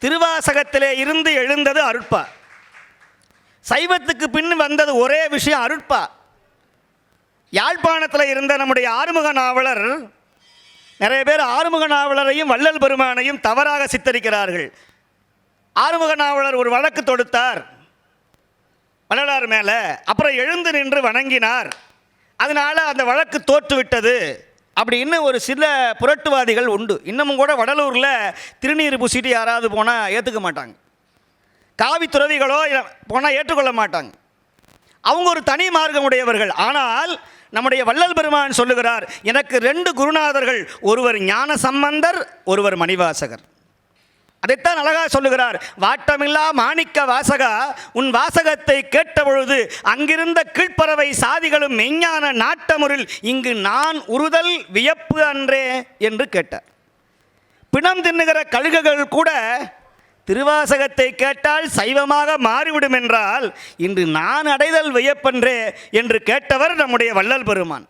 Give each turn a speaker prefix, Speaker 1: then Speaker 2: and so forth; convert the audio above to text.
Speaker 1: திருவாசகத்திலே இருந்து எழுந்தது அருட்பா. சைவத்துக்கு பின் வந்தது ஒரே விஷயம் அருட்பா. யாழ்ப்பாணத்தில் இருந்த நம்முடைய ஆறுமுக நாவலர் நிறைய பேர் ஆறுமுக நாவலரையும் வள்ளல் பெருமானையும் தவறாக சித்தரிக்கிறார்கள். ஆறுமுக நாவலர் ஒரு வழக்கு தொடுத்தார் வள்ளலார் மேலே. அப்புறம் எழுந்து நின்று வணங்கினார். அதனால் அந்த வழக்கு தோற்றுவிட்டது. அப்படின்னு ஒரு சில புரட்டுவாதிகள் உண்டு. இன்னமும் கூட வடலூரில் திருநீர் பூசிட்டு யாராவது போனால் ஏற்றுக்க மாட்டாங்க. காவி துறவிகளோ போனால் ஏற்றுக்கொள்ள மாட்டாங்க. அவங்க ஒரு தனி மார்க்கம் உடையவர்கள். ஆனால் நம்முடைய வள்ளல் பெருமான் சொல்லுகிறார் எனக்கு ரெண்டு குருநாதர்கள் ஒருவர் ஞான சம்பந்தர் ஒருவர் மணிவாசகர். அதைத்தான் அழகா சொல்லுகிறார். வாட்டமில்லா மாணிக்க வாசகா உன் வாசகத்தை கேட்ட பொழுது அங்கிருந்த கீழ்ப்பறவை சாதிகளும் மெஞ்ஞான நாட்டமுறில் இங்கு நான் உறுதல் வியப்பு அன்றே என்று கேட்டார். பிணம் தின்னுகிற கழுகுகள் கூட திருவாசகத்தை கேட்டால் சைவமாக மாறிவிடும் என்றால் இன்று நான் அடைதல் வியப்பன்றே என்று கேட்டவர் நம்முடைய வள்ளல் பெருமான்.